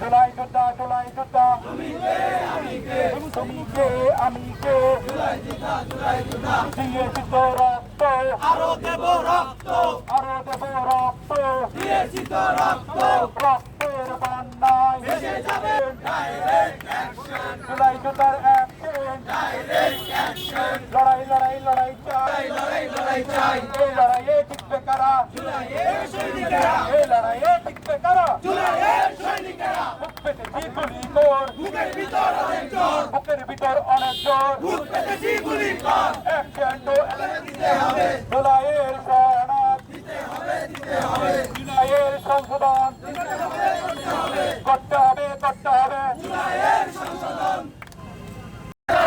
জুলাই যোদ্ধা জুলাই যোদ্ধা তুমি কে আমি কে দিয়েছি তো রক্ত আরও দেব রক্ত আরও দেব রক্ত দিয়েছি তো রক্ত রক্তের বন্যায় ভেসে যাবে ডাইরেক্ট অ্যাকশন জুলাই যোদ্ধার অ্যাকশন ডাইরেক্ট অ্যাকশন লড়াই লড়াই লড়াই চাই লড়াই লড়াই চাই এই লড়াইয়ে টিকবে কারা জুলাইয়ের সৈনিকেরা এই লড়াইয়ে টিকবে কারা জুলাইয়ের সৈনিকেরা বুক কর বুকের ভিতর অনেক জোর বুকের ভিতর অনেক জোর বুক পেতেছি গুলি কর অ্যাকশন টু দিতে হবে। জুলাইয়ের শরণার্থ দিতে হবে দিতে হবে। জুলাইয়ের সংশোধন। করতে হবে করতে হবে। জুলাইয়ের সংশোধন।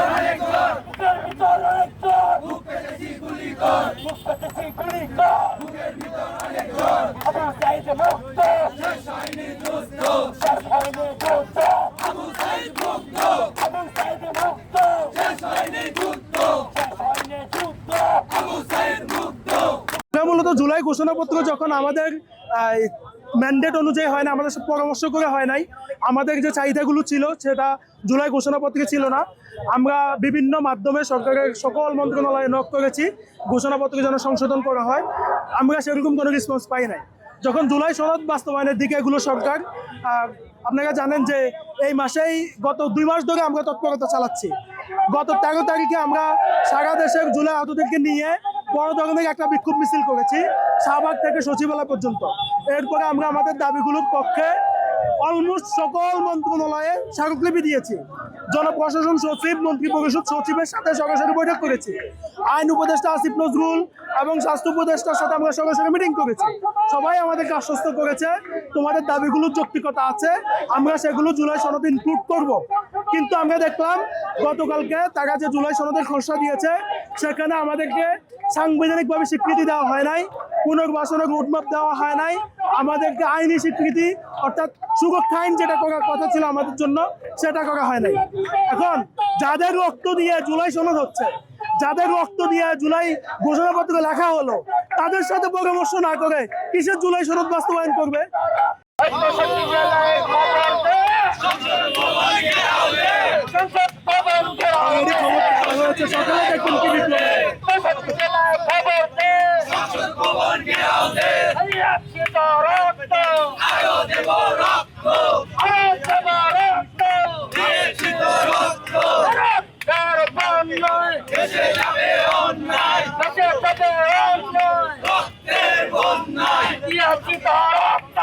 অনেক জোর বুকের ভিতর অনেক জোর বুক পেতেছি গুলি কর। বুক পেতেছি গুলি কর। বুকের ভিতর অনেক জোর আবু সাইদ মুক্ত। শেষ যুদ্ধ শেষ হয়নি যুদ্ধ আবু সাইদ মুক্ত আবু সাইদ মুক্ত শেষ হয়নি যুদ্ধ শেষ হয়নি যুদ্ধ আবু সাইদ মুক্ত আমরা মূলত জুলাই ঘোষণাপত্র যখন আমাদের ম্যান্ডেট অনুযায়ী হয় না, আমাদের পরামর্শ করে হয় নাই, আমাদের যে চাহিদাগুলো ছিল সেটা জুলাই ঘোষণাপত্রে ছিল না। আমরা বিভিন্ন মাধ্যমে সরকারের সকল মন্ত্রণালয়ে নক করেছি, ঘোষণাপত্র যেন সংশোধন করা হয়। আমরা সেরকম কোনো রেসপন্স পাই নাই। যখন জুলাই সনদ বাস্তবায়নের দিকে এগুলো সরকার আপনারা জানেন যে এই মাসেই গত দুই মাস ধরে আমরা তৎপরতা চালাচ্ছি। গত তেরো তারিখে আমরা সারা দেশের জুলাই আহতদেরকে নিয়ে বড় ধরনের একটা বিক্ষোভ মিছিল করেছি, শাহবাগ থেকে সচিবালয় পর্যন্ত। এরপরে আমরা আমাদের দাবিগুলোর পক্ষে অলমোস্ট সকল মন্ত্রণালয়ে স্মারকলিপি দিয়েছি। জনপ্রশাসন সচিব, মন্ত্রী পরিষদ সচিবের সাথে সরাসরি বৈঠক করেছি। আইন উপদেষ্টা আসিফ নজরুল এবং স্বাস্থ্য উপদেষ্টার সাথে আমরা সরাসরি মিটিং করেছি। সবাই আমাদেরকে আশ্বস্ত করেছে, তোমাদের দাবিগুলোর যৌক্তিকতা আছে, আমরা সেগুলো জুলাই সনদে ইনক্লুড করব। কিন্তু আমরা দেখলাম, গতকালকে তারা যে জুলাই সনদের খসড়া দিয়েছে, সেখানে আমাদেরকে সাংবিধানিকভাবে স্বীকৃতি দেওয়া হয় নাই, পুনর্বাসনের রোডম্যাপ দেওয়া হয় নাই আমাদেরকে আইনি স্বীকৃতি অর্থাৎ সুরক্ষা আইন যেটা করার কথা ছিল আমাদের জন্য সেটা করা হয় নাই। এখন যাদের রক্ত দিয়ে জুলাই সনদ হচ্ছে যাদের রক্ত দিয়ে জুলাই ঘোষণাপত্র লেখা হলো তাদের সাথে পরামর্শ না করে কিসের জুলাই সনদ বাস্তবায়ন করবে? সকালে দেখবেন কি বিপ্লবে। ঐক্যশক্তি জেলায় খবর দে সংসদ ভবন ঘেরাও দে হারিয়াছি তো রক্ত আরও দেব রক্ত আরও দেব রক্ত দিয়েছি রক্ত রক্তের বন্যায় ভেসে যাবে অন্যায় দেশে যাবে অন্যায় রক্তের বন্যায় দিয়েছি রক্ত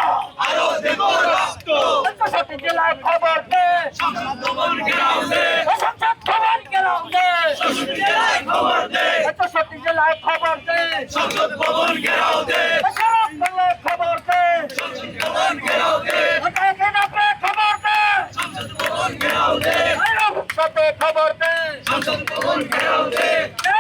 আরও দেব রক্ত ঐক্যশক্তি জেলায় খবর দে সংসদ ভবন ঘেরাও সংসদ ভবন সংসদ জেলায় খবর জেলায় খবর সংসদ ভবন দে সংসদ ভবন ঘেরাও দে।